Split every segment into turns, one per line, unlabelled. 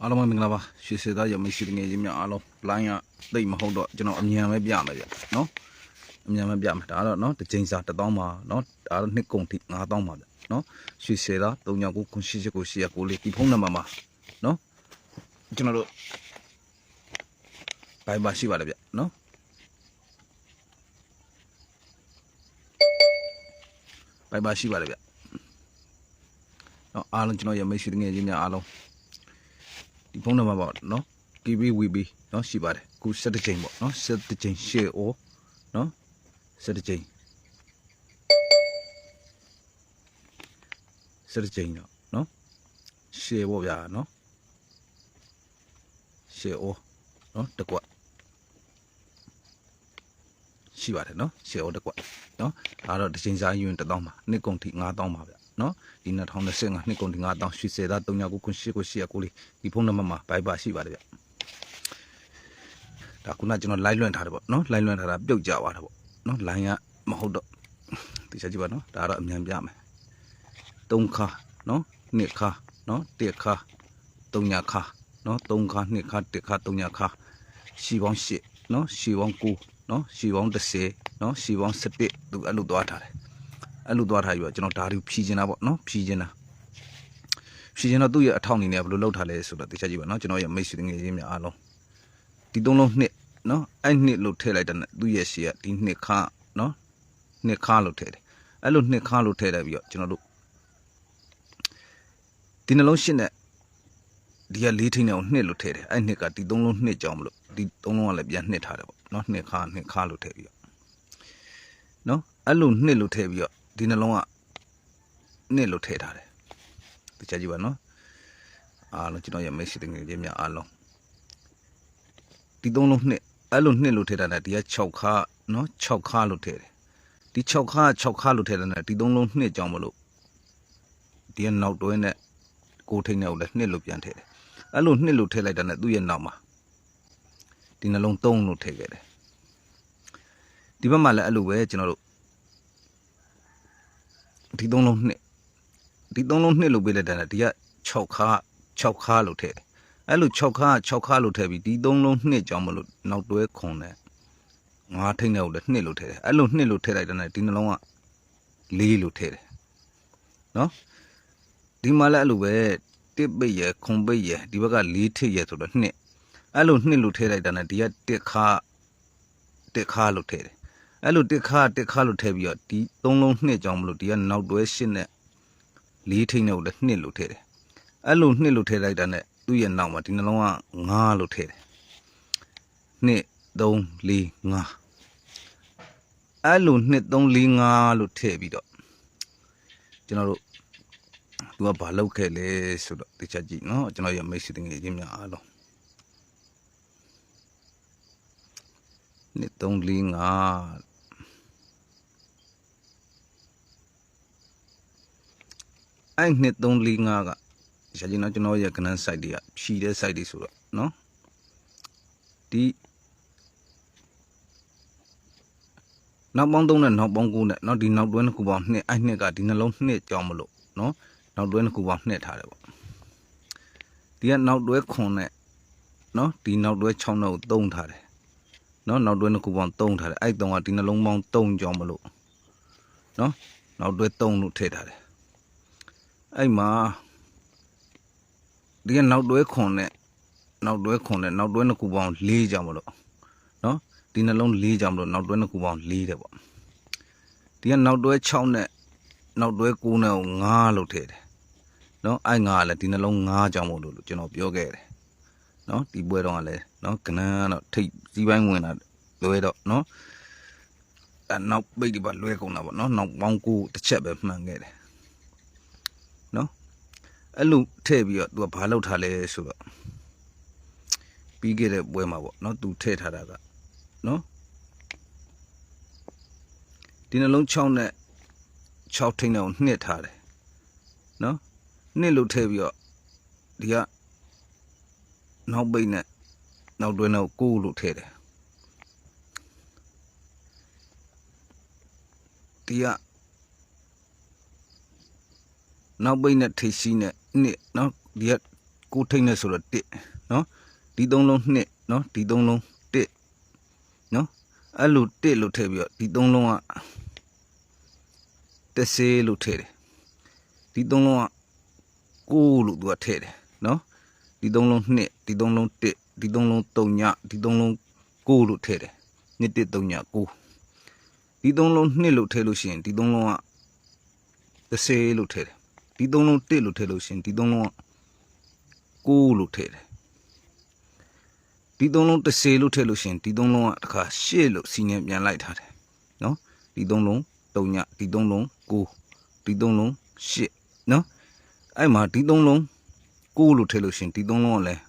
အားလုံးပဲမင်္ဂလာပါရွှေစေသားရမရှိငယ်ချင်းများအားလုံး line ကတိတ်မဟုတ်တော့ကျွန်တော်အမြန်ပဲပြမယ်ဗျနော်အမြန်ပဲပြမယ်ဒါကတော့နော်တစ်ချိန်စာ1000ပါနော်ဒါတော့နှစ်ကုန်ထိ9000ပါဗျနော်ရွှေစေသား39ခုရှိရှိကိုရှိရကိုလေးဒီဖုန်းနံပါတ်မှာနော်ကျွန်တော်တို့ဘိုင်ပါရှိပါတယ်ဗျနော်ဘိုင်ပါရှိပါတယ်ဗျနော်အားလုံးကျွန်တော်ရမရှိငယ်ချင်းများအားလုံး ဒီဖုန်းနံပါတ်ပေါ့နော် KBWB နော်ရှိပါတယ်ခု7ချိန်ပေါ့နော်7ချိန် share or နော်7ချိန်7ချိန်တော့နော် share ပေါ့ဗျာနော် share or နော်တစ်ကွက်ရှိပါတယ်နော် share or တစ်ကွက်နော်ဒါတော့တစ်ချိန်စာယူရင်1000ပါနှစ်ကုန်ထိ9000ပါဗျာ နော်ဒီ2025နှစ်ကုန်ထိ9000ရွှေစေသား39ခုရှိကိုရှိရကိုလေးဒီဖုန်းနံပါတ်မှာဘိုင်ပါရှိပါတယ်ဗျဒါခုနကျွန်တော် line လွှင့်ထားတယ်ပေါ့နော် line လွှင့်ထားတာပြုတ်ကြသွားတာပေါ့နော် line ကမဟုတ်တော့ဒီချက်ကြည့်ပါနော်ဒါတော့အမြန်ပြမယ်3ခါနော်2ခါနော်1ခါ3ညခါနော်3ခါ2ခါ1ခါ3ညခါရှီပေါင်း8နော်ရှီပေါင်း9နော်ရှီပေါင်း10နော်ရှီပေါင်း17သူအဲ့လိုသွားထားတယ် အဲ့လိုသွားထားပြီးတော့ကျွန်တော်ဒါတွေဖြီးနေတာပေါ့နော်ဖြီးနေတာဖြီးနေတော့သူ့ရဲ့အထောက်အနေနဲ့ဘယ်လိုလုပ်ထားလဲဆိုတော့သိချကြည့်ပါနော်ကျွန်တော်ရဲ့မိတ်ဆွေငယ်ချင်းများအားလုံးဒီသုံးလုံးနှစ်နော်အဲ့နှစ်လို့ထည့်လိုက်တဲ့နဲ့သူ့ရဲ့ရှေ့ကဒီနှစ်ခါနော်နှစ်ခါလို့ထည့်တယ်အဲ့လိုနှစ်ခါလို့ထည့်လိုက်ပြီးတော့ကျွန်တော်တို့ဒီနှလုံးရှင်းတဲ့ဒီကလေးထိန်းတဲ့ကိုနှစ်လို့ထည့်တယ်အဲ့နှစ်ကဒီသုံးလုံးနှစ်ကြောင်မလို့ဒီသုံးလုံးကလည်းပြန်နှစ်ထားတယ်ပေါ့နော်နှစ်ခါနှစ်ခါလို့ထည့်ပြီးတော့နော်အဲ့လိုနှစ်လို့ထည့်ပြီးတော့ ဒီနှလုံးကနှစ်လို့ထည့်ထားတယ်တခြားကြည့်ပါနော်အားလုံးကျွန်တော်ရဲ့မိတ်ဆွေတငယ်ချင်းများအားလုံးဒီသုံးလုံးနှစ်အဲ့လိုနှစ်လို့ထည့်ထားတယ်ဒီက6ခါနော်6ခါလို့ထည့်တယ်ဒီ6ခါ6ခါလို့ထည့်တယ်နဲ့ဒီသုံးလုံးနှစ်ကြောင်မလို့ဒီကနောက်တွဲနဲ့ကိုထိန်နဲ့ကိုလည်းနှစ်လို့ပြန်ထည့်တယ်အဲ့လိုနှစ်လို့ထည့်လိုက်တာနဲ့သူ့ရဲ့နောက်မှာဒီနှလုံး3လို့ထည့်ခဲ့တယ်ဒီဘက်မှာလည်းအဲ့လိုပဲကျွန်တော်တို့ ဒီသုံးလုံးနှစ်ဒီသုံးလုံးနှစ်လို့ပေးလိုက်တယ်ဒီက6ခါ6ခါလို့ထည့်တယ်အဲ့လို6ခါ6ခါလို့ထည့်ပြီးဒီသုံးလုံးနှစ်ကြောင်းမလို့နောက်တွဲခွန်တယ်ငါးထိတ်နဲ့ကိုလည်းနှစ်လို့ထည့်တယ်အဲ့လိုနှစ်လို့ထည့်လိုက်တဲ့ဒီနှလုံးကလေးလို့ထည့်တယ်နော်ဒီမှာလည်းအဲ့လိုပဲတစ်ပိတ်ရယ်ခွန်ပိတ်ရယ်ဒီဘက်ကလေးထိတ်ရယ်ဆိုတော့နှစ်အဲ့လိုနှစ်လို့ထည့်လိုက်တဲ့ဒီကတစ်ခါတစ်ခါလို့ထည့်တယ် အဲ့လိုတစ်ခါတစ်ခါလို့ထည့်ပြီးတော့ဒီသုံးလုံးနှစ်ကြောင်မလို့ဒီကနောက်တွဲရှင်းနဲ့လေးထိန်းနဲ့ကိုလည်းနှစ်လို့ထည့်တယ်အဲ့လိုနှစ်လို့ထည့်လိုက်တာနဲ့သူ့ရဲ့နောက်မှာဒီနှလုံးကငါးလို့ထည့်တယ်နှစ်3 4 5အဲ့လိုနှစ်3 4 5လို့ထည့်ပြီးတော့ကျွန်တော်တို့သူကဘာလုပ်ခဲ့လဲဆိုတော့တခြားကြည့်နော်ကျွန်တော်ရဲ့မိတ်ဆွေတငယ်ချင်းများအားလုံးနှစ်3 4 5 အဲ့နှစ်3 4 5ကရှာကြည့်နော်ကျွန်တော်ရဲ့ကနန်း site တွေကဖြီတဲ့ site တွေဆိုတော့နော်ဒီနောက်ပေါင်း3နဲ့နောက်ပေါင်း9နဲ့နော်ဒီနောက်တွဲနှစ်ခုပေါင်း2အဲ့နှစ်ကဒီနှလုံးနှစ်ကြောင်းမလို့နော်နောက်တွဲနှစ်ခုပေါင်း2ထားတယ်ပေါ့ဒီကနောက်တွဲခွန်နဲ့နော်ဒီနောက်တွဲ6နဲ့ကို3ထားတယ်နော်နောက်တွဲနှစ်ခုပေါင်း3ထားတယ်အဲ့3ကဒီနှလုံးပေါင်း3ကြောင်းမလို့နော်နောက်တွဲ3လို့ထည့်ထားတယ် အဲ့မှာဒီကနောက်တွဲခွန်နဲ့နောက်တွဲခွန်နဲ့နောက်တွဲနှစ်ခုပေါင်း၄ကြောင်မလို့နော်ဒီနှလုံး၄ကြောင်မလို့နောက်တွဲနှစ်ခုပေါင်း၄တဲ့ပေါ့ဒီကနောက်တွဲ6နဲ့နောက်တွဲ9နဲ့ကို9လို့ထည့်တယ်နော်အဲ့9ကလည်းဒီနှလုံး9ကြောင်မလို့လို့ကျွန်တော်ပြောခဲ့တယ်နော်ဒီပွဲတော့ကလည်းနော်ကနန်းတော့ထိတ်စည်းပိုင်းဝင်တာလွဲတော့နော်အဲ့နောက်ပိတ်ဒီပါလွဲကုန်တာပေါ့နော်နောက်ပေါင်း9တစ်ချက်ပဲမှန်ခဲ့တယ်နော် အဲ့လိုထည့်ပြီးတော့ तू ကဘာလုပ်ထားလဲဆိုတော့ပြီးခဲ့တဲ့ပွဲမှာပေါ့နော် तू ထည့်ထားတာကနော်ဒီနှလုံး6နဲ့6ထိန်းတဲ့ကိုနှစ်ထားတယ်နော်နှစ်လို့ထည့်ပြီးတော့ဒီကနောက်ပိတ်နဲ့နောက်တွဲနဲ့ကို9လို့ထည့်တယ်ဒီကနောက်ပိတ်နဲ့ထိပ်စီးနဲ့ နှစ်နော်ဒီကကိုထိတ်နဲ့ဆိုတော့တစ်နော်ဒီသုံးလုံးနှစ်နော်ဒီသုံးလုံးတစ်နော်အဲ့လိုတစ်လို့ထည့်ပြီးတော့ဒီသုံးလုံးကတစ်စေးလို့ထည့်တယ်ဒီသုံးလုံးကကိုလို့သူကထည့်တယ်နော်ဒီသုံးလုံးနှစ်ဒီသုံးလုံးတစ်ဒီသုံးလုံးသုံးညဒီသုံးလုံးကိုလို့ထည့်တယ်နှစ်တစ်သုံးညကိုဒီသုံးလုံးနှစ်လို့ထည့်လို့ရှိရင်ဒီသုံးလုံးကတစ်စေးလို့ထည့်တယ် ဒီသုံးလုံးတစ်လို့ထည့်လို့ရှိရင်ဒီသုံးလုံးကကိုလို့ထည့်တယ်ဒီသုံးလုံးတစ်စေလို့ထည့်လို့ရှရင်ဒီသုံးလုံးကတခါရှစ်လို့စီနေပြန်လိုက်ထားတယ်နော်ဒီသုံးလုံးတုံညဒီသုံးလုံးကိုဒီသုံးလုံးရှစ်နော်အဲ့မှာဒီသုံးလုံးကိုလို့ထည့်လို့ရှရင်ဒီသုံးလုံးကလည်း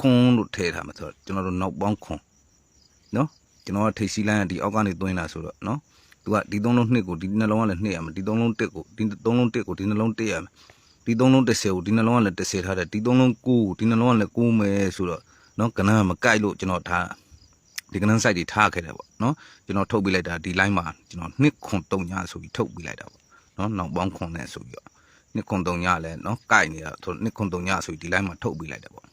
ခွန်းလို့ထည့်ထားမှာဆိုတော့ကျွန်တော်တို့နောက်ပေါင်းခွန်းနော်ကျွန်တော်ကထိတ်စီလိုင်းကဒီအောက်ကနေသွင်းတာဆိုတော့နော် သူကဒီသုံးလုံးနှစ်ကိုဒီနှလုံးကလည်းနှစ်ရမယ်ဒီသုံးလုံးတစ်ကိုဒီသုံးလုံးတစ်ကိုဒီနှလုံးတစ်ရမယ်ဒီသုံးလုံး30ကိုဒီနှလုံးကလည်း30ထားတယ်ဒီသုံးလုံး9ကိုဒီနှလုံးကလည်း9မယ်ဆိုတော့နော်ကဏ္ဍမကြိုက်လို့ကျွန်တော်ထားဒီကဏ္ဍ site တွေထားခဲ့တယ်ပေါ့နော်ကျွန်တော်ထုတ်ပြလိုက်တာဒီ line မှာကျွန်တော်နှစ်ခွန်တုံညာဆိုပြီးထုတ်ပြလိုက်တာပေါ့နော်နောက်ပေါင်းခွန်နဲ့ဆိုပြီးတော့နှစ်ခွန်တုံညာလည်းနော်ကြိုက်နေတာဆိုနှစ်ခွန်တုံညာဆိုပြီးဒီ line မှာထုတ်ပြလိုက်တယ်ပေါ့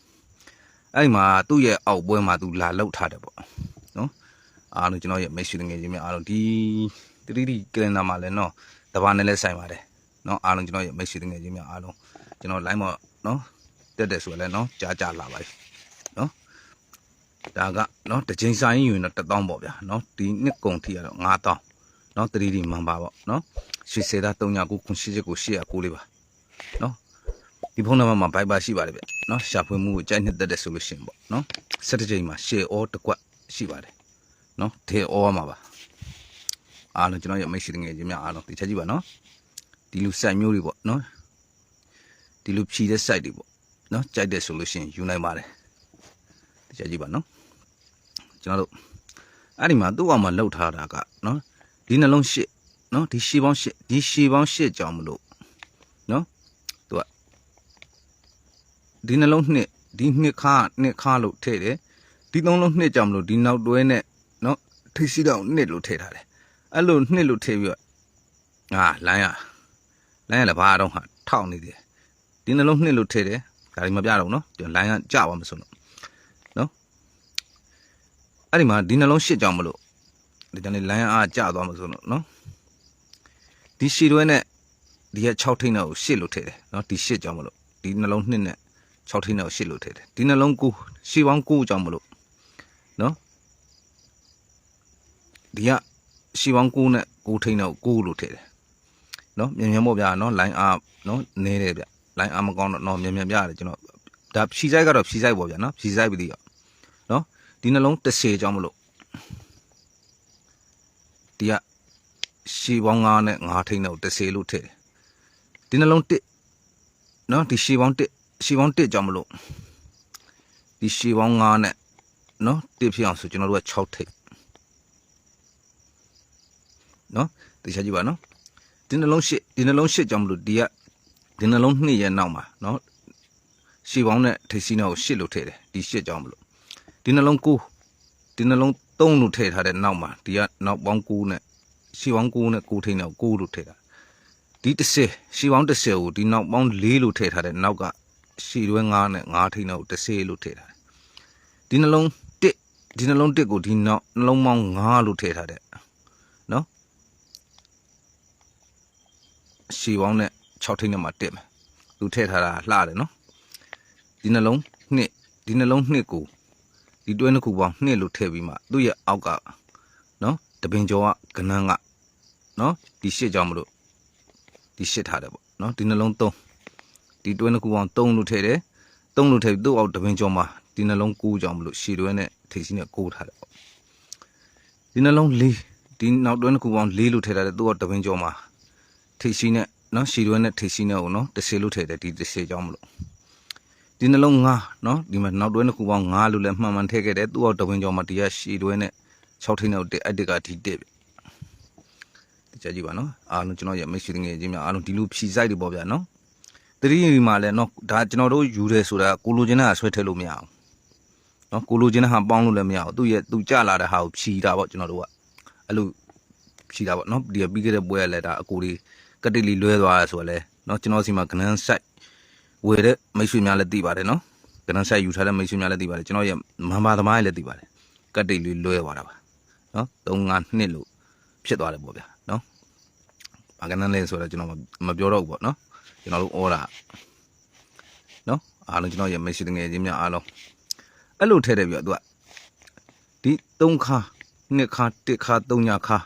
အဲ့ဒီမှာသူ့ရဲ့အောက်ပွဲမှာသူလာလောက်ထားတယ်ပေါ့နော် အားလုံးကျွန်တော်ရဲ့မိတ်ဆွေငယ်ချင်းများအားလုံးဒီ 3D calendar မှာလည်းเนาะတဘာနဲ့လည်းဆိုင်ပါတယ် เนาะအားလုံးကျွန်တော်ရဲ့မိတ်ဆွေတငယ်ချင်းများအားလုံးကျွန်တော် line မှာเนาะတက်တယ်ဆိုရင်လည်းเนาะကြားကြလာပါပြီเนาะဒါကเนาะတစ်ချိန်ဆိုင်ယူရင်တော့1000ပေါ့ဗျာเนาะဒီနှစ်ကုန်ထိကတော့9000เนาะ 3D မှန်ပါပေါ့เนาะရွှေစေတာ39ခုရှိချက်ကို800လေးပါเนาะဒီဖုန်းနံပါတ်မှာဘိုက်ပါရှိပါတယ်ဗျเนาะရှာဖွေမှုကိုကြိုက်နှစ်သက်တဲ့ဆိုလို့ရှိရင်ပေါ့เนาะ17ချိန်မှာ share all တစ်ကွက်ရှိပါတယ် နော်ထဲအောရမှာပါအားလုံးကျွန်တော်ရဲ့မိတ်ဆွေငယ်ချင်းများအားလုံးသိချကြည့်ပါနော်ဒီလူစိုက်မျိုးတွေပေါ့နော်ဒီလူဖြီတဲ့ site တွေပေါ့နော်ကြိုက်တဲ့ဆိုလို့ရှိရင်ယူနိုင်ပါတယ်သိချကြည့်ပါနော်ကျွန်တော်တို့အဲ့ဒီမှာသူ့အောင်မှာလှုပ်ထားတာကနော်ဒီနှလုံးရှစ်နော်ဒီရှည်ပေါင်းရှစ်ဒီရှည်ပေါင်းရှစ်ကြောင့်မလို့နော်သူကဒီနှလုံးနှစ်ဒီနှစ်ခါနှစ်ခါလို့ထည့်တယ်ဒီသုံးလုံးနှစ်ကြောင့်မလို့ဒီနောက်တွဲနဲ့ ထိပ်စီတော့နှစ်လို့ထည့်ထားတယ်အဲ့လိုနှစ်လို့ထည့်ပြီးတော့အာလိုင်းရလိုင်းကလည်းဘာတော့ဟာထောက်နေတယ်ဒီနှလုံးနှစ်လို့ထည့်တယ်ဒါတွေမပြတော့ဘူးနော်ဒီလိုင်းကကြပါမစို့နော်နော်အဲ့ဒီမှာဒီနှလုံးရှစ်ကြောင်မလို့ဒီကြောင့်လေလိုင်းအားကြသွားမစို့နော်နော်ဒီရှည်တွဲနဲ့ဒီက6ထိန်းတော့ရှစ်လို့ထည့်တယ်နော်ဒီရှစ်ကြောင်မလို့ဒီနှလုံးနှစ်နဲ့6ထိန်းတော့ရှစ်လို့ထည့်တယ်ဒီနှလုံး9ရှည်ပေါင်း9ကြောင်မလို့နော် ဒီကရှည်ပေါင်း9နဲ့9ထိန်းတော့9လို့ထည့်တယ်နော်မြန်မြန်ပေါ့ဗျာနော် line အားနော်နေတယ်ဗျ line အားမကောင်းတော့နော်မြန်မြန်ပြရတယ်ကျွန်တော်ဒါဖြီဆိုင်ကတော့ဖြီဆိုင်ပေါ့ဗျာနော်ဖြီဆိုင်ပြီးတော့နော်ဒီနှလုံး30ကြောင်းမလို့ဒီကရှည်ပေါင်း9နဲ့9ထိန်းတော့30လို့ထည့်တယ်ဒီနှလုံး1နော်ဒီရှည်ပေါင်း1ရှည်ပေါင်း1ကြောင်းမလို့ဒီရှည်ပေါင်း9နဲ့နော်1ဖြစ်အောင်ဆိုကျွန်တော်တို့က6ထိပ် နော်သိချကြည့်ပါနော်ဒီနှလုံးရှစ်ဒီနှလုံးရှစ်ကြောင့်မလို့ဒီကဒီနှလုံးနှစ်ရဲ့နောက်မှာနော်ရှေ့ပေါင်းနဲ့ထိပ်စီးနောက်ကိုရှစ်လို့ထည့်တယ်ဒီရှစ်ကြောင့်မလို့ဒီနှလုံးကိုးဒီနှလုံးသုံးလို့ထည့်ထားတဲ့နောက်မှာဒီကနောက်ပေါင်းကိုးနဲ့ရှေ့ပေါင်းကိုးနဲ့ကိုးထိပ်နောက်ကိုးလို့ထည့်တာဒီတစ်ဆယ်ရှေ့ပေါင်းတစ်ဆယ်ကိုဒီနောက်ပေါင်း၄လို့ထည့်ထားတဲ့နောက်ကရှေ့တွဲ9နဲ့9ထိပ်နောက်တစ်ဆယ်လို့ထည့်ထားတယ်ဒီနှလုံး1ဒီနှလုံး1ကိုဒီနောက်နှလုံးပေါင်း9လို့ထည့်ထားတဲ့ ရှည်ပေါင်းနဲ့6ထိပ်နဲ့မှတက်မယ်သူထည့်ထားတာလှတယ်နော်ဒီနှလုံးနှစ်ဒီနှလုံးနှစ်ကိုဒီတွဲနှစ်ခုပေါင်းနှစ်လို့ထည့်ပြီးမှသူ့ရဲ့အောက်ကနော်တပင်ကျော်ကကနန်းကနော်ဒီရှစ်ကြောင့်မလို့ဒီရှစ်ထားတယ်ပေါ့နော်ဒီနှလုံး3ဒီတွဲနှစ်ခုပေါင်း3လို့ထည့်တယ်3လို့ထည့်ပြီးသူ့အောက်တပင်ကျော်မှာဒီနှလုံး9ကြောင့်မလို့ရှည်တွဲနဲ့ထိပ်စီးနဲ့9ထားတယ်ပေါ့ဒီနှလုံး4ဒီနောက်တွဲနှစ်ခုပေါင်း4လို့ထည့်ထားတယ်သူ့အောက်တပင်ကျော်မှာ ထိပ်ရှိနဲ့နော်ရှည်တွဲနဲ့ထိပ်ရှိနဲ့ကိုနော်တစ်စေလို့ထည့်တယ်ဒီတစ်စေကြောင်းမလို့ဒီနှလုံး9နော်ဒီမှာနောက်တွဲနှစ်ခုပေါင်း9လို့လည်းမှန်မှန်ထည့်ခဲ့တယ်သူ့အောက်တဝင်းကြောင်းမှာဒီကရှည်တွဲနဲ့6ထိပ်နဲ့တက်အတစ်ကဒီတက်ပြီဒီကြကြည့်ပါနော်အားလုံးကျွန်တော်ရဲ့မိတ်ဆွေငယ်ချင်းများအားလုံးဒီလိုဖြီဆိုင်တွေပေါ့ဗျာနော်တတိယဒီမှာလည်းနော်ဒါကျွန်တော်တို့ယူတယ်ဆိုတာကိုလိုချင်တဲ့ဟာဆွဲထည့်လို့မရအောင်နော်ကိုလိုချင်တဲ့ဟာပေါင်းလို့လည်းမရအောင်သူ့ရဲ့သူကြလာတဲ့ဟာကိုဖြီတာပေါ့ကျွန်တော်တို့ကအဲ့လိုဖြီတာပေါ့နော်ဒီကပြီးခဲ့တဲ့ပွဲကလည်းဒါအကိုလေး ကတိလီလွဲသွားရဆိုတော့လဲเนาะကျွန်တော်စီမှာကနန်းဆိုင်ဝ ဝယ်တဲ့မိတ်ဆွေများလည်းသိပါတယ်နော်ကနန်းဆိုင်ယူထားတဲ့မိတ်ဆွေများလည်းသိပါတယ်ကျွန်တော်ရဲ့မန်ပါသမားလည်းသိပါတယ်ကတ်တိတ်လေးလွဲသွားတာပါနော်3 5နှစ်လို့ဖြစ်သွားတယ်ပေါ့ဗျာနော်ဘာကနန်းလဲဆိုတော့ကျွန်တော်မပြောတော့ဘူးပေါ့နော်ကျွန်တော်တို့ဩတာနော်အားလုံးကျွန်တော်ရဲ့မိတ်ဆွေတငယ်ချင်းများအားလုံးအဲ့လိုထည့်တယ်ပြီးတော့သူကဒီ3ခါ2ခါ1ခါ3ညခါနော်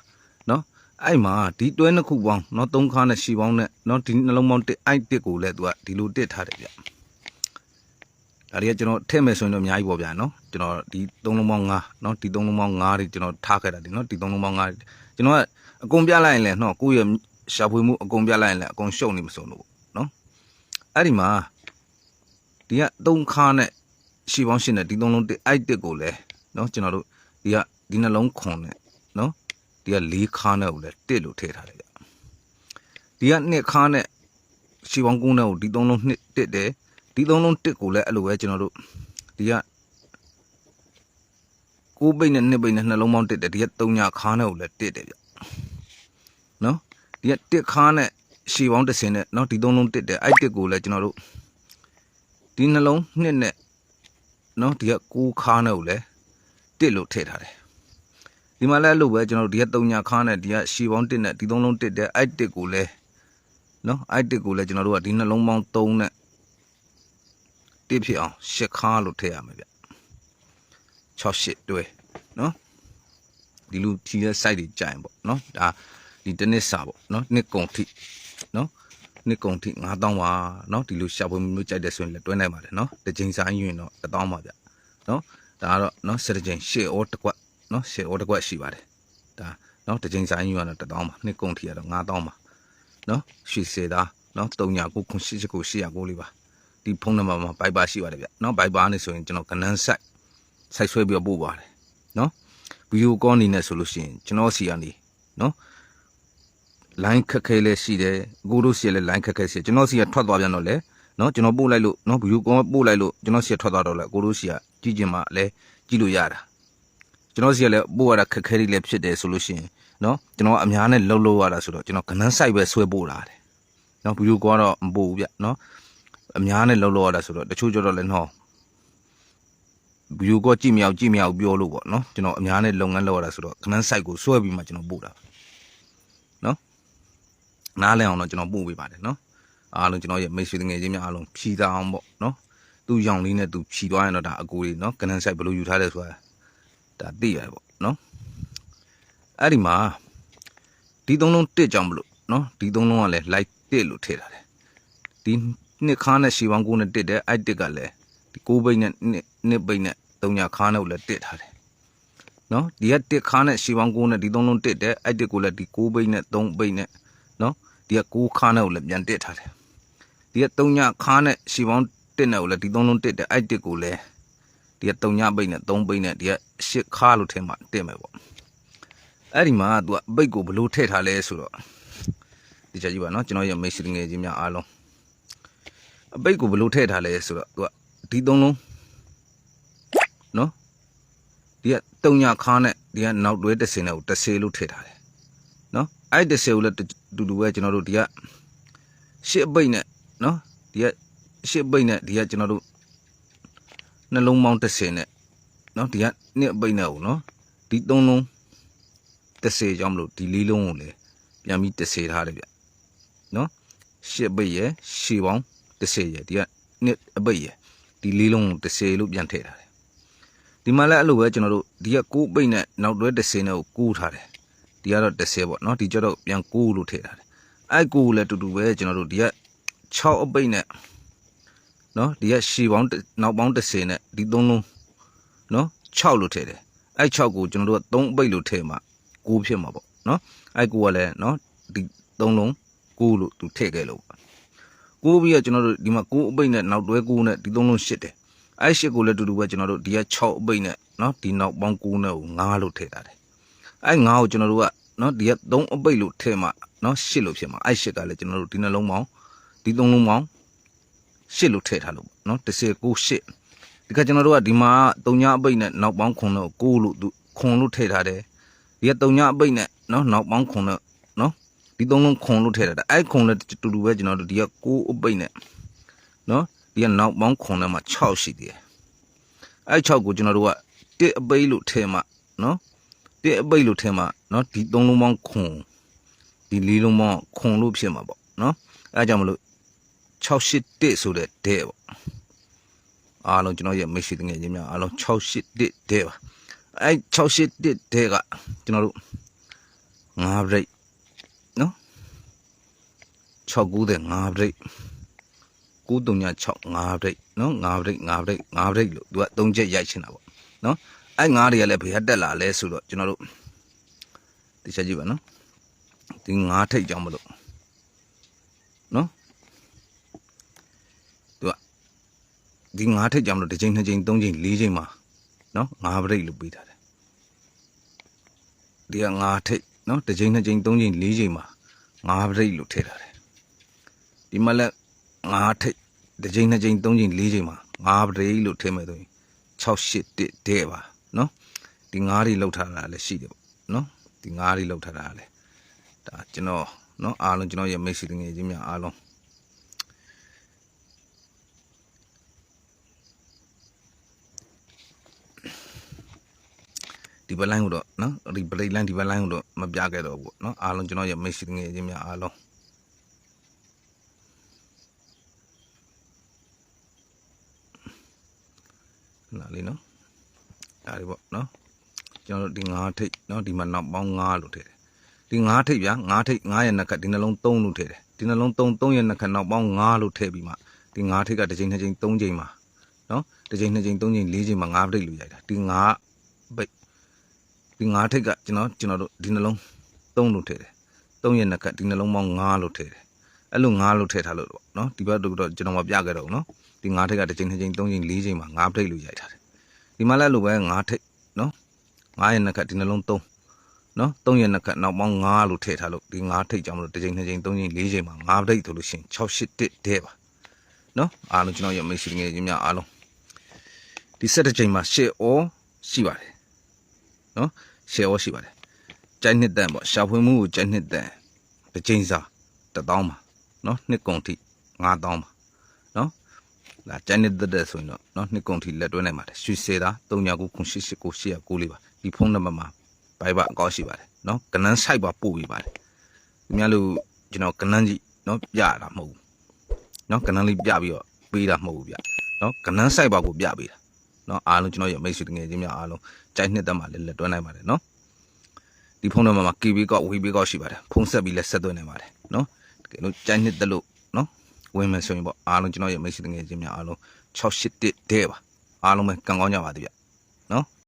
အဲ့မှာဒီတွဲနှစ်ခုပေါင်းနော်3ခါနဲ့ရှီပေါင်းနဲ့နော်ဒီနှလုံးပေါင်း1အိုက်1ကိုလည်းသူကဒီလိုတစ်ထားတယ်ဗျဒါတွေကကျွန်တော်ထည့်မယ်ဆိုရင်တော့အများကြီးပေါ့ဗျာနော်ကျွန်တော်ဒီ3လုံးပေါင်း5နော်ဒီ3လုံးပေါင်း5တွေကျွန်တော်ထားခဲ့တာဒီနော်ဒီ3လုံးပေါင်း5တွေကျွန်တော်ကအကုန်ပြလိုက်ရင်လည်းနော်ကိုယ့်ရဲ့ရှာဖွေမှုအကုန်ပြလိုက်ရင်လည်းအကုန်ရှုံနေမစုံလို့နော်အဲ့ဒီမှာဒီက3ခါနဲ့ရှီပေါင်း8နဲ့ဒီ3လုံး1အိုက်1ကိုလည်းနော်ကျွန်တော်တို့ဒီကဒီနှလုံးခွန်နဲ့နော် ဒီက၄ခါနဲ့ကိုလည်းတစ်လို့ထည့်ထားတယ်ဗျဒီကနှစ်ခါနဲ့ရှီပေါင်းကုန်းနဲ့ကိုဒီသုံးလုံးနှစ်တစ်တယ်ဒီသုံးလုံးတစ်ကိုလည်းအဲ့လိုပဲကျွန်တော်တို့ဒီကကိုးပိတ်နဲ့နှစ်ပိတ်နဲ့နှလုံးပေါင်းတစ်တယ်ဒီကသုံးညခါနဲ့ကိုလည်းတစ်တယ်ဗျနော်ဒီကတစ်ခါနဲ့ရှီပေါင်းတစ်စင်နဲ့နော်ဒီသုံးလုံးတစ်တယ်အဲ့တစ်ကိုလည်းကျွန်တော်တို့ဒီနှလုံးနှစ်နဲ့နော်ဒီကကိုးခါနဲ့ကိုလည်းတစ်လို့ထည့်ထားတယ် ဒီမှာလည်းအဲ့လိုပဲကျွန်တော်တို့ဒီက3ညခါနဲ့ဒီကရှီပေါင်း1နဲ့ဒီ3လုံး1တဲ့အဲ့1ကိုလည်းနော်အဲ့1ကိုလည်းကျွန်တော်တို့ကဒီနှလုံးပေါင်း3နဲ့တစ်ဖြစ်အောင်ရှစ်ခါလို့ထည့်ရမယ်ဗျ6ရှစ်တွဲနော်ဒီလူဖြီးတဲ့ site တွေကြိုင်ပေါ့နော်ဒါဒီတစ်နှစ်စာပေါ့နော်နှစ်ကုန်ထိနော်နှစ်ကုန်ထိ9000ပါနော်ဒီလိုရှာဖွေမျိုးကြိုက်တဲ့ဆိုရင်လည်းတွဲနိုင်ပါတယ်နော်တစ်ချိန်စာရင်တော့1000ပါဗျနော်ဒါကတော့နော်စတဲ့ချိန်ရှစ်ဩတစ်ကွက် နော်ရှယ်အော်တစ်ကွက်ရှိပါတယ်ဒါနော်တစ်ချိန်ဆိုင်ယူရတော့1000ပါနှစ်ကုန်ထီရတော့9000ပါနော်ရွှေစေသားနော်39ခု89ခု800လေးပါဒီဖုန်းနံပါတ်မှာဘိုက်ပါရှိပါတယ်ဗျနော်ဘိုက်ပါနဲ့ဆိုရင်ကျွန်တော်ကနန်းဆိုင်ဆိုင်ဆွဲပြီးတော့ပို့ပါတယ်နော်ဗီဒီယိုကောနေနဲ့ဆိုလို့ရှိရင်ကျွန်တော်စီကနေနော် line ခက်ခဲလေးရှိတယ်ကိုတို့စီကလည်း line ခက်ခဲရှိတယ်ကျွန်တော်စီကထွက်သွားပြန်တော့လေနော်ကျွန်တော်ပို့လိုက်လို့နော်ဗီဒီယိုကောပို့လိုက်လို့ကျွန်တော်စီကထွက်သွားတော့လေကိုတို့စီကကြည့်ကျင်မှလည်းကြည့်လို့ရတာ ကျွန်တော်စီကလည်းပို့ရတာခက်ခဲတွေလည်းဖြစ်တယ်ဆိုလို့ရှိရင်နော်ကျွန်တော်ကအများနဲ့လှုပ်လှုပ်ရတာဆိုတော့ကျွန်တော်ကနန်းဆိုင်ပဲဆွဲပို့လာတယ်နော်ဗီဒီယိုကတော့မပို့ဘူးဗျနော်အများနဲ့လှုပ်လှုပ်ရတာဆိုတော့တချို့ကြတော့လည်းနော်ဗီဒီယိုကကြည့်မရအောင်ကြည့်မရအောင်ပြောလို့ပေါ့နော်ကျွန်တော်အများနဲ့လုပ်ငန်းလုပ်ရတာဆိုတော့ကနန်းဆိုင်ကိုဆွဲပြီးမှကျွန်တော်ပို့တာနော်နားလည်အောင်တော့ကျွန်တော်ပို့ပေးပါတယ်နော်အားလုံးကျွန်တော်ရဲ့မိတ်ဆွေငယ်ချင်းများအားလုံးဖြီးသားအောင်ပေါ့နော်သူ့ရောင်လေးနဲ့သူဖြီးသွားရင်တော့ဒါအကူလေးနော်ကနန်းဆိုင်ဘယ်လိုယူထားလဲဆိုတာ ဒါသိရတယ်ပေါ့နော်အဲ့ဒီမှာဒီသုံးလုံးတစ်ကြောင်မလို့နော်ဒီသုံးလုံးကလည်း light တစ်လို့ထည့်ထားတယ်ဒီနှစ်ခါနဲ့ရှီပေါင်းကိုနဲ့တစ်တယ်အဲ့တစ်ကလည်းဒီကိုးဘိတ်နဲ့နှစ်နှစ်ဘိတ်နဲ့သုံးညာခါနဲ့ကိုလည်းတစ်ထားတယ်နော်ဒီကတစ်ခါနဲ့ရှီပေါင်းကိုနဲ့ဒီသုံးလုံးတစ်တယ်အဲ့တစ်ကိုလည်းဒီကိုးဘိတ်နဲ့သုံးဘိတ်နဲ့နော်ဒီကကိုးခါနဲ့ကိုလည်းပြန်တစ်ထားတယ်ဒီကသုံးညာခါနဲ့ရှီပေါင်းတစ်နဲ့ကိုလည်းဒီသုံးလုံးတစ်တယ်အဲ့တစ်ကိုလည်း ဒီက3ညပိတ်နဲ့3ပိတ်နဲ့ဒီက8ခါလို့ထင်မှတက်မယ်ပေါ့အဲ့ဒီမှာ तू ကပိတ်ကိုဘလို့ထည့်ထားလဲဆိုတော့ဒီချက်ကြီးပါနော်ကျွန်တော်ရဲ့မိတ်ဆွေငယ်ချင်းများအားလုံးအပိတ်ကိုဘလို့ထည့်ထားလဲဆိုတော့ तू ကဒီ3လုံးနော်ဒီက3ညခါနဲ့ဒီကနောက်တွဲတစ်စင်နဲ့ကိုတစ်ဆေလို့ထည့်ထားတယ်နော်အဲ့တစ်ဆေကိုလည်းတူတူပဲကျွန်တော်တို့ဒီက8ပိတ်နဲ့နော်ဒီက8ပိတ်နဲ့ဒီကကျွန်တော်တို့ နှလုံးပေါင်း30နဲ့เนาะဒီကနှစ်အပိတ်နဲ့ဟုတ်เนาะဒီသုံးလုံး30ကြောင့်မလို့ဒီလေးလုံးကိုလည်းပြန်ပြီး30ထားတယ်ဗျเนาะရှစ်ပိတ်ရယ်ရှည်ပေါင်း30ရယ်ဒီကနှစ်အပိတ်ရယ်ဒီလေးလုံးကို30လို့ပြန်ထည့်ထားတယ်ဒီမှာလည်းအဲ့လိုပဲကျွန်တော်တို့ဒီက9ပိတ်နဲ့နောက်တွဲ30နဲ့ကိုကူးထားတယ်ဒီကတော့30ပေါ့เนาะဒီကျတော့ပြန်ကူးလို့ထည့်ထားတယ်အဲ့ကူးလည်းတူတူပဲကျွန်တော်တို့ဒီက6အပိတ်နဲ့ နော်ဒီကရှည်ပေါင်းနောက်ပေါင်း30နဲ့ဒီ3လုံးနော်6လို့ထည့်တယ်အဲ့6ကိုကျွန်တော်တို့က3ပိတ်လို့ထည့်မှာ9ဖြစ်မှာပေါ့နော်အဲ့9ကလည်းနော်ဒီ3လုံး9လို့သူထည့်ခဲ့လို့9ပြီးတော့ကျွန်တော်တို့ဒီမှာ9အပိတ်နဲ့နောက်တွဲ9နဲ့ဒီ3လုံး8တယ်အဲ့8ကိုလည်းတူတူပဲကျွန်တော်တို့ဒီက6အပိတ်နဲ့နော်ဒီနောက်ပေါင်း9နဲ့ကို9လို့ထည့်ထားတယ်အဲ့9ကိုကျွန်တော်တို့ကနော်ဒီက3အပိတ်လို့ထည့်မှာနော်8လို့ဖြစ်မှာအဲ့8ကလည်းကျွန်တော်တို့ဒီနှလုံးပေါင်းဒီ3လုံးပေါင်း ရှစ်လို့ထည့်ထားလို့ပေါ့နော်198ရှစ်ဒီကကျွန်တော်တို့ကဒီမှာ3ညအပိတ်နဲ့နောက်ပေါင်းခွန်လို့6လို့သူခွန်လို့ထည့်ထားတယ်ဒီက3ညအပိတ်နဲ့နော်နောက်ပေါင်းခွန်လို့နော်ဒီသုံးလုံးခွန်လို့ထည့်ထားတယ်အဲ့ခွန်လည်းတူတူပဲကျွန်တော်တို့ဒီက6အပိတ်နဲ့နော်ဒီကနောက်ပေါင်းခုံထဲမှာ6ရှိသေးတယ်အဲ့6ကိုကျွန်တော်တို့ကတစ်အပိတ်လို့ထဲမှာနော်တစ်အပိတ်လို့ထဲမှာနော်ဒီသုံးလုံးပေါင်းခုံဒီလေးလုံးပေါင်းခုံလို့ဖြစ်မှာပေါ့နော်အဲ့ဒါကြောင့်မလို့ 681ဆိုတဲ့တဲ့ပေါ့အားလုံးကျွန်တော်ရဲ့မိတ်ဆွေတငယ်ချင်းများအားလုံး681တဲ့ပါအဲ့681တဲ့ကကျွန်တော်တို့5 break နော်6ကူးတဲ့5 break 936 5 break နော်5 break 5 break 5 break လို့သူက3ချက်ရိုက်ချင်တာပေါ့နော်အဲ့5တွေကလည်းဘယ်တက်လာလဲဆိုတော့ကျွန်တော်တို့တခြားကြည့်ပါနော်ဒီ5ထိတ်ကြောင်းမလို့နော်သူက ဒီ5ထိတ်ကြောင်းမလို့တစ်ချိန်နှစ်ချိန်သုံးချိန်လေးချိန်မှာနော်5 break လို့ပေးထားတယ်ဒီက5ထိတ်နော်တစ်ချိန်နှစ်ချိန်သုံးချိန်လေးချိန်မှာ5 break လို့ထည့်ထားတယ်ဒီမှာလည်း5ထိတ်တစ်ချိန်နှစ်ချိန်သုံးချိန်လေးချိန်မှာ5 break လို့ထည့်မယ်ဆိုရင်681တဲ့ပါနော်ဒီ5တွေလောက်ထားတာလည်းရှိတယ်ပေါ့နော်ဒီ5တွေလောက်ထားတာလည်းဒါကျွန်တော်နော်အားလုံးကျွန်တော်ရဲ့မိတ်ဆွေငယ်ချင်းများအားလုံး ဒီဘက်လိုင်းကိုတော့နော်ဒီဘက်လိုင်းဒီဘက်လိုင်းကိုတော့မပြခဲ့တော့ဘူးနော်အားလုံးကျွန်တော်ရဲ့မိတ်ဆွေငယ်ချင်းများအားလုံးနားလေးနော်ဒါတွေပေါ့နော်ကျွန်တော်တို့ဒီ၅ထိတ်နော်ဒီမှာနောက်ပေါင်း9လို့ထည့်တယ်ဒီ၅ထိတ်ဗျာ၅ထိတ်9ရဲ့နှစ်ခတ်ဒီနှလုံး3လို့ထည့်တယ်ဒီနှလုံး3 3ရဲ့နှစ်ခတ်နောက်ပေါင်း9လို့ထည့်ပြီးမှဒီ၅ထိတ်ကတစ်ချိန်နှစ်ချိန်3ချိန်မှာနော်တစ်ချိန်နှစ်ချိန်3ချိန်4ချိန်မှာ9ပြိတ်လို့ရိုက်တာဒီ9ပိတ် ဒီ9ထိတ်ကကျွန်တော်ကျွန်တော်တို့ဒီနှလုံး3လို့ထည့်တယ်3ရဲ့နှစ်ခတ်ဒီနှလုံးပေါင်း9လို့ထည့်တယ်အဲ့လို9လို့ထည့်ထားလို့ပေါ့နော်ဒီဘက်တော့ကျွန်တော်မပြခဲ့တော့ဘူးနော်ဒီ9ထိတ်ကတစ်ချိန်နှစ်ချိန်3ချိန်4ချိန်မှာ9ပြိတ်လို့ရိုက်ထားတယ်ဒီမှာလည်းလိုပဲ9ထိတ်နော်9ရဲ့နှစ်ခတ်ဒီနှလုံး3နော်3ရဲ့နှစ်ခတ်နောက်ပေါင်း9လို့ထည့်ထားလို့ဒီ9ထိတ်ကြောင့်မလို့တစ်ချိန်နှစ်ချိန်3ချိန်4ချိန်မှာ9ပြိတ်ဆိုလို့ရှိရင်681တဲ့ပါနော်အားလုံးကျွန်တော်ရဲ့မိတ်ဆွေငယ်ချင်းများအားလုံးဒီဆက်တစ်ချိန်မှာရှေ့အောရှိပါတယ်နော် ရှေ့အောရှိပါတယ်ကြိုက်နှစ်တန်ပေါ့ရှာဖွေမှုကိုကြိုက်နှစ်တန်တစ်ချိန်စာ1000ပါနော်နှစ်ကုန်ထိ9000ပါနော်လာကြိုက်နှစ်သက်ဆိုရင်တော့နော်နှစ်ကုန်ထိလက်တွဲနိုင်ပါတယ်ရွှေစေတာ39988989လေးပါဒီဖုန်းနံပါတ်မှာဘိုင်ဘအကောက်ရှိပါတယ်နော်ကနန်းဆိုင်ပါပို့ပေးပါတယ်ဒီများလို့ကျွန်တော်ကနန်းကြီးနော်ပြရတာမဟုတ်ဘူးနော်ကနန်းလေးပြပြီးတော့ပေးတာမဟုတ်ဘူးဗျနော်ကနန်းဆိုင်ပါကိုပြပေးတာနော်အားလုံးကျွန်တော်ရဲ့မိတ်ဆွေတငယ်ချင်းများအားလုံး ကြိုက်နှစ်သက်မှာလည်းလက်တွဲနိုင်ပါတယ်နော်ဒီဖုန်းနံပါတ်မှာ KB ကောက် WB ကောက်ရှိပါတယ်ဖုန်းဆက်ပြီးလည်းဆက်သွင်းနိုင်ပါတယ်နော်တကယ်လို့ကြိုက်နှစ်သက်လို့နော်ဝင်မယ်ဆိုရင်ပေါ့အားလုံးကျွန်တော်ရဲ့မိတ်ဆွေတငယ်ချင်းများအားလုံး681တဲ့ပါအားလုံးပဲကံကောင်းကြပါသည်ဗျနော်